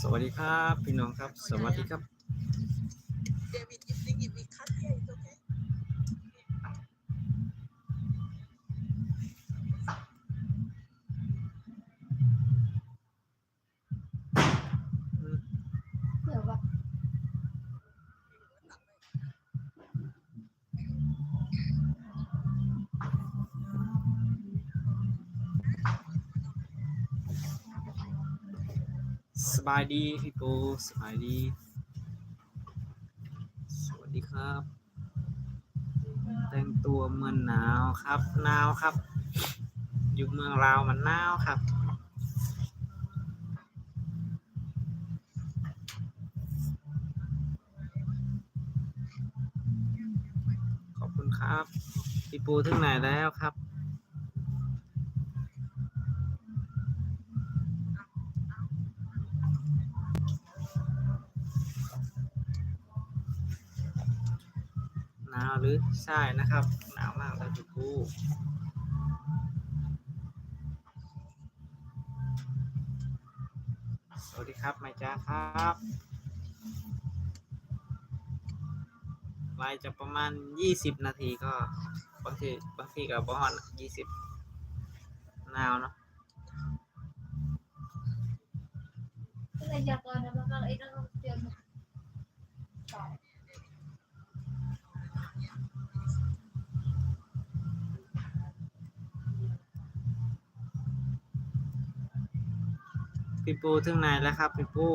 สวัสดีครับ พี่น้องครับ สวัสดีครับ David, you think if we cut here, it's okay? สบายดีพี่ปูสบายดี สวัสดีครับ แต่งตัวเหมือนหนาวครับหนาวครับ อยู่เมืองลาวมันหนาวครับขอบคุณครับพี่ปูถึงไหนแล้วครับาวหรือใช่นะครับ หนาวมากเลยพี่ปูสวัสดีครับไมจ้าครับไลน์จะประมาณยี่สิบนาทีก็บางทีบางทีกับบอนยี่สิบนาวเนาะก็เลยอยากกอนนะมันก็ไอ้นั่นเตือนต่ พี่ปูถึงไหนแล้วครับพี่ปู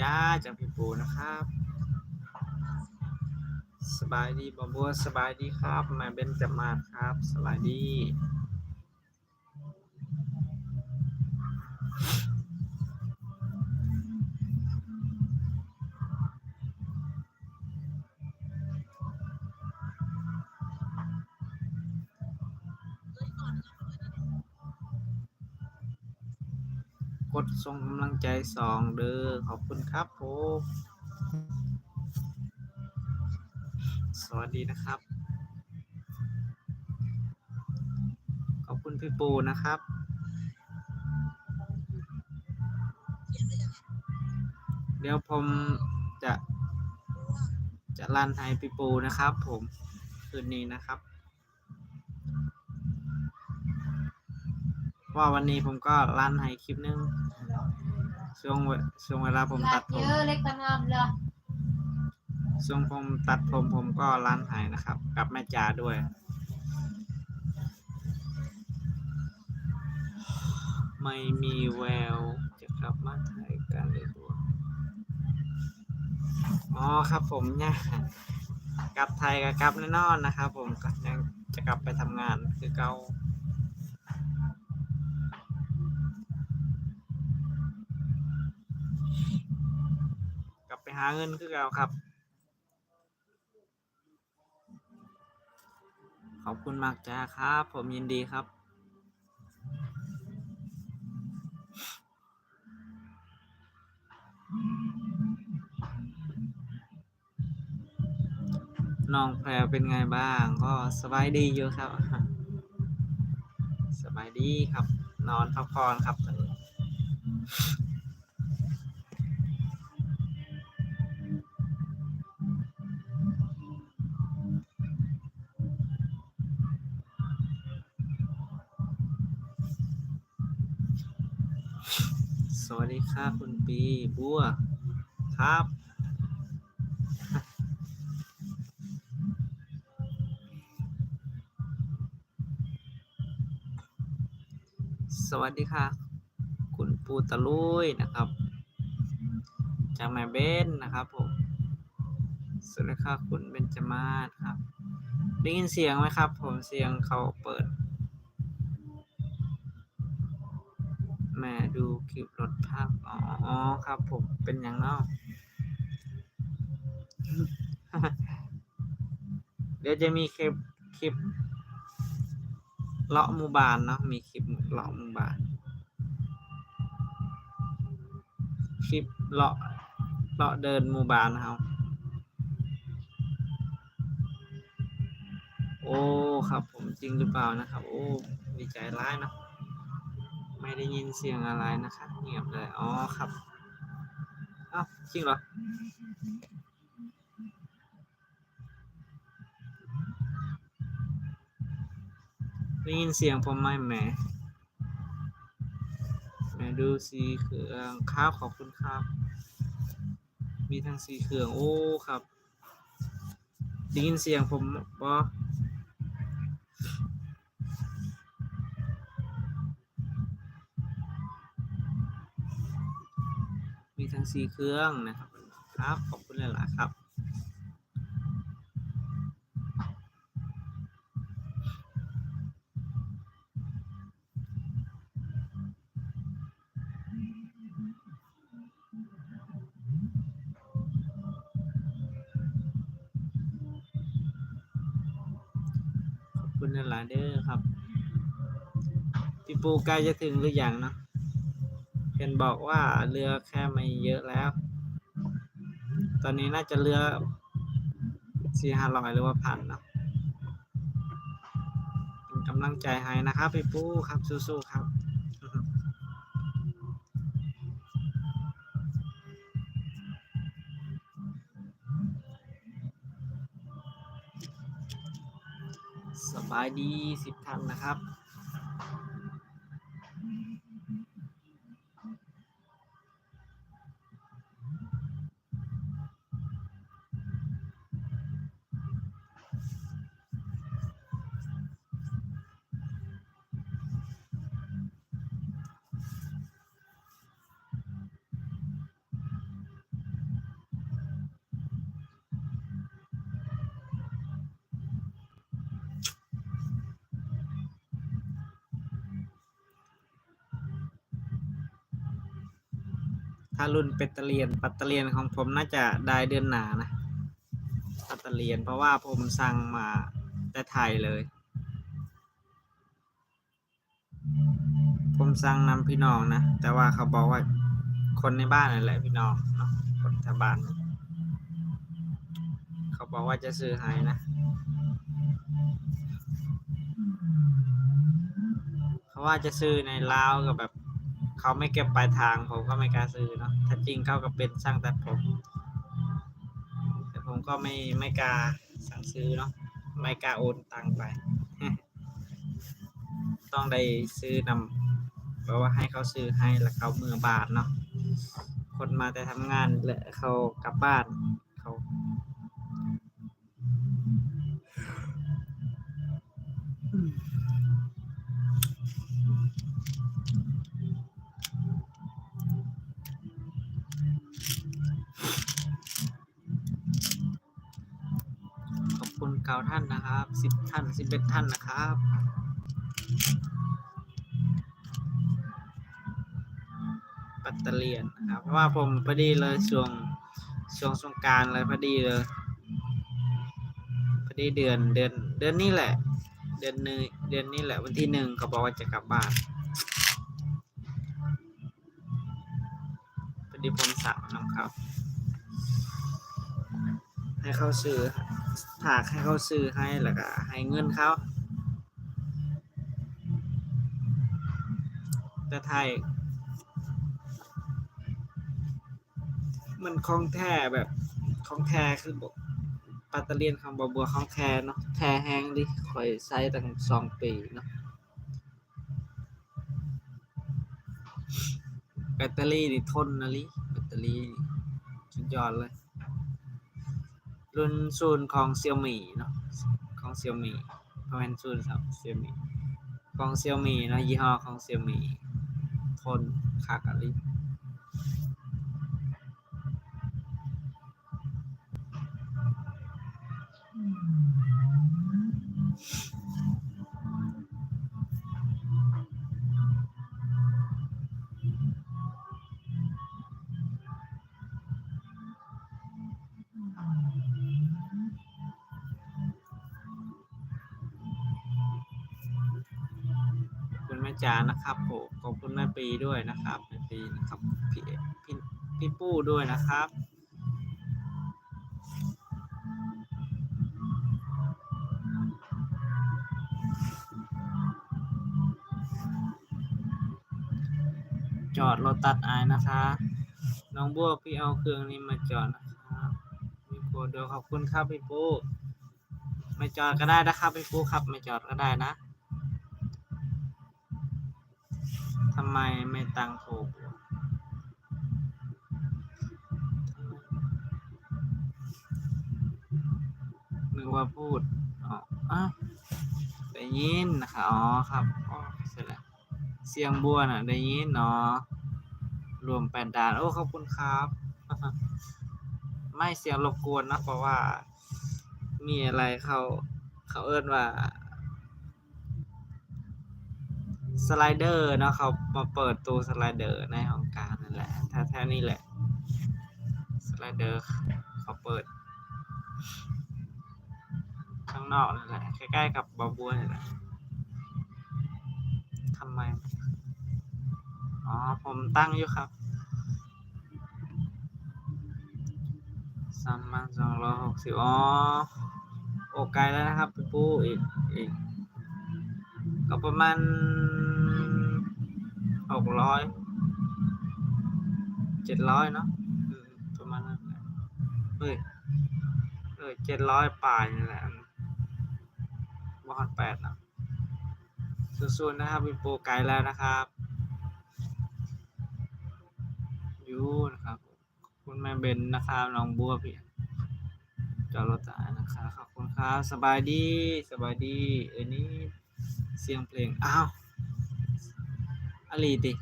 จ้าจากพี่ปูนะครับ สบายดีบอบัวสบายดีครับแม่เบนจะมาครับ สบายดี กดส่งกำลังใจสองเด้อขอบคุณครับผมสวัสดีนะครับ ขอบคุณพี่ปูนะครับเดี๋ยวผมจะจะรันให้พี่ปูนะครับ ผมคืนนี้นะครับ ว่าวันนี้ผมก็รันให้คลิปนึงช่วงเวช่วงเวลาผมลาตัดดผเยมอะเล็กตะงามเลยช่วงผมตัดผมผมก็ร้านหายนะครับ กับแม่จ๋าด้วย ไม่มีแววจะกลับมาถ่ายกันเลยตัวอ๋อครับผมเนี่ยกลับไทยกับกลับแน่นอนนะครับ ผมก็ยังจะกลับไปทำงานคือเก่า ไปหาเงินคือเก่าครับ ขอบคุณมากจ้าครับ ผมยินดีครับน้องแพรเป็นไงบ้าง ก็สบายดีอยู่ครับ สบายดีครับ นอนพักผ่อนครับตอนนี้ ครับคุณปีบัวครับ สวัสดีค่ะ คุณปูตะลุยนะครับ จากแม่เบนนะครับผมสวัสดีค่ะคุณเบนจมาศครับ ได้ยินเสียงไหมครับ ผมเสียงเขาเปิด แม่ดูคลิปรถภาพอ๋ออ๋อครับผมเป็นอย่างนอกเดี๋ยวจะมีคลิปคลิปเลาะมูบานเนาะมีคลิปเลาะมูบาน คลิปเลาะเลาะเดินมูบานนะครับโอ้ครับผมจริงหรือเปล่านะครับ โอ้ดีใจร้ายเนาะ ไม่ได้ยินเสียงอะไรนะครับเงียบเลย อ๋อครับอ้าวจริงเหรอได้ยินเสียงผมไหมแหมแหมดูสีเครื่องครับขอบคุณครับ มีทั้งสีเครื่อง โอ้ ครับได้ยินเสียงผมบอ มีทั้งสีเครื่องนะครับครับ ขอบคุณหลายๆครับขอบคุณหลายๆเด้อครับ พี่ปูใกล้จะถึงหรือยังเนาะ เห็นบอกว่าเรือแค่ไม่เยอะแล้ว ตอนนี้น่าจะเรือสี่ห้าร้อยหรือว่าพันเนาะเป็นกำลังใจให้นะครับพี่ปูครับสู้ๆครับสบายดีสิบท่านนะครับ ถ้ารุ่นเป็ดเตอเลียนปัตเตอเลียนของผมน่าจะได้เดือนหนานะปัตเตอเลียนเพราะว่าผมสั่งมาแต่ไทยเลย ผมสั่งนำพี่น้องนะ แต่ว่าเขาบอกว่าคนในบ้านนั่นแหละพี่น้องเนาะคนแถวบ้านเขาบอกว่าจะซื้อให้นะเขาว่าจะซื้อในลาวกับแบบ เขาไม่เก็บปลายทางผมก็ไม่กล้าซื้อเนาะถ้าจริงเขาก็เป็นช่างตัดผม แต่ผมก็ไม่ไม่กล้าสั่งซื้อเนาะไม่กล้าโอนตังไปต้องได้ซื้อนำเพราะว่าให้เขาซื้อให้แล้วเขามือบาทเนาะคนมาแต่ทำงานและเขากลับบ้าน สิบท่านสิบเอ็ดท่านนะครับ ปัตเตอร์เลียนนะครับ เพราะว่าผมพอดีเลยช่วงช่วงสงการเลยพอดีเลยพอดีเดือนเดือนเดือนนี้แหละ เดือนนึงเดือนนี้แหละวันที่หนึ่งเขาบอกว่าจะกลับบ้านพอดีผมสั่งน้ำครับ ให้เขาซื้อ ถากให้เขาซื้อให้แล้วก็ให้เงินเขาแต่ไทย มันคล้องแท้แบบคล้องแท้คือบอกปัตเตอร์เลียนคำบัวบัวคล้องแท้เนาะแท้แห้งดิคอยใช้ตั้งสองปีเนาะแบตเตอรี่นี่ทนนะลิแบตเตอรี่สุดยอดเลย รุ่นศูนย์ของเซี่ยมี่เนาะของเซี่ยมี่ประเป็นศูนย์สามเซี่ยมี่ของเซี่ยมี่เนาะยี่ห้อของเซี่ยมี่ทนคากอะลิ จานะครับผมขอบคุณแม่ปีด้วยนะครับแม่ปีนะครับพี่พี่พี่ปู้ด้วยนะครับจอดรถตัดอายนะคะ น้องบัวพี่เอาเครื่องนี้มาจอดนะครับพี่ปูเดี๋ยวขอบคุณครับพี่ปูไม่จอดก็ได้นะครับพี่ปูครับ ไม่จอดก็ได้นะ ทำไมไม่ตั้งโทรนึกว่าพูดอ๋ออ้าวได้ยินนะคะอ๋อครับอ๋อเสร็จแล้วเสียงบัวน่ะ ได้ยินเนาะรวมแปดดานโอ้ขอบคุณครับ ไม่เสียงรบกวนนะเพราะว่า มีอะไรเขาเขาเอิ้นว่า สไลเดอร์เนาะเขามาเปิดตัวสไลเดอร์ในห้องการนั่นแหละแท้ๆนี่แหละ สไลเดอร์เขาเปิด ข้างนอกนั่นแหละใกล้ๆกับบาบัวนี่แหละทำไม อ๋อ ผมตั้งอยู่ครับสามพันสองร้อยหกสิบอ๋อโอไกลแล้วนะครับพี่ปูอีกอีกก็ประมาณ หกร้อยเจ็ดร้อยเนาะประมาณนั้นเฮ้ยเออเจ็ดร้อยปลายนี่แหละบอลแปดนะสู้ๆนะครับพี่ปูไกลแล้วนะครับยูนะครับ คุณแม่เบนนะครับน้องบัวพี่จอรถตายนะครับขอบคุณครับสบายดีสบายดีเอ้ยนี่เสียงเพลง อ้าว อลีติ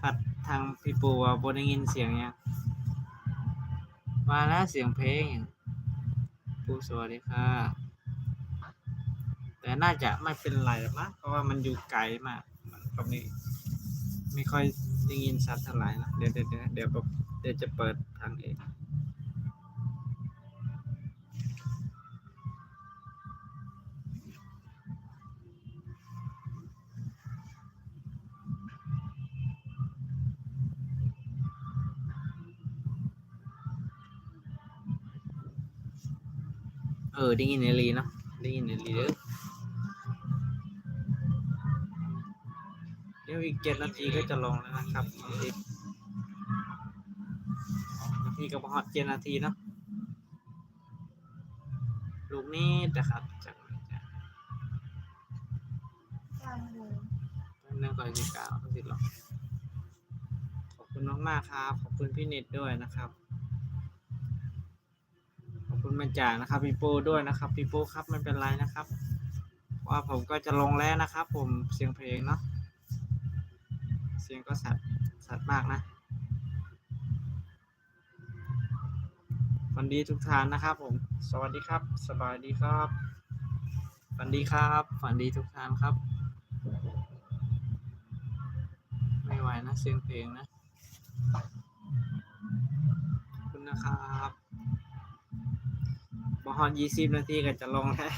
ผัดทางพี่ปูว่าบนได้ยินเสียงยังมาแล้วเสียงเพลง ปูสวัสดีค่ะ แต่น่าจะไม่เป็นไรหรอกนะเพราะว่ามันอยู่ไกลมากมันก็ไม่ไม่ค่อยได้ยินชัดเท่าไหร่นะ เดี๋ยวเดี๋ยวเดี๋ยวเดี๋ยวเดี๋ยวจะเปิดทางเอง ออได้ยินเอลีเนาะได้ยินเอลีเด้อเดี๋ยวอีกเจ็ดนาทีก็จะลงแล้วนะครับนาทีนาทีกับฮอตเจ็ดนาทีเนาะลูกนี้นะครับจากจากกลางเลยเรื่องก่อนสิกล่าวต้องติดหรอกขอบคุณมากๆครับ ขอบคุณพี่เน็ตด้วยนะครับขอบ คุณแม่จ่านะครับพี่ปูด้วยนะครับพี่ปูครับไม่เป็นไรนะครับ ว่าผมก็จะลงแล้วนะครับ ผมเสียงเพลงเนาะเสียงก็สัตว์สัตว์มากนะฝันดีทุกท่านนะครับ ผม สวัสดีครับ สบายดีครับฝันดีครับฝันดีทุกท่านครับ ไม่ไหวนะเสียงเพลงนะขอบคุณนะครับ อฮอนยี่สิบนาทีก็จะลงแล้ว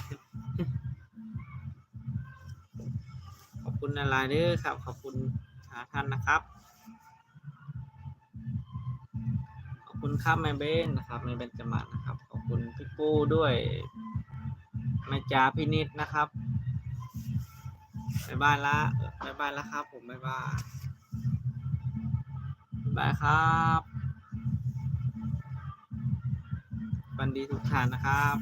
ขอบคุณนาลายเด้อครับ ขอบคุณหาท่านนะครับ ขอบคุณครับแม่เบนนะครับแม่เบนจมาศนะครับ ขอบคุณพี่ปู้ด้วยแม่จ๋าพี่นิดนะครับบ๊ายบายละบ๊ายบายล้วครับ ผมบ๊ายบายบ๊ายบายครับ วันดีทุกท่านนะครับ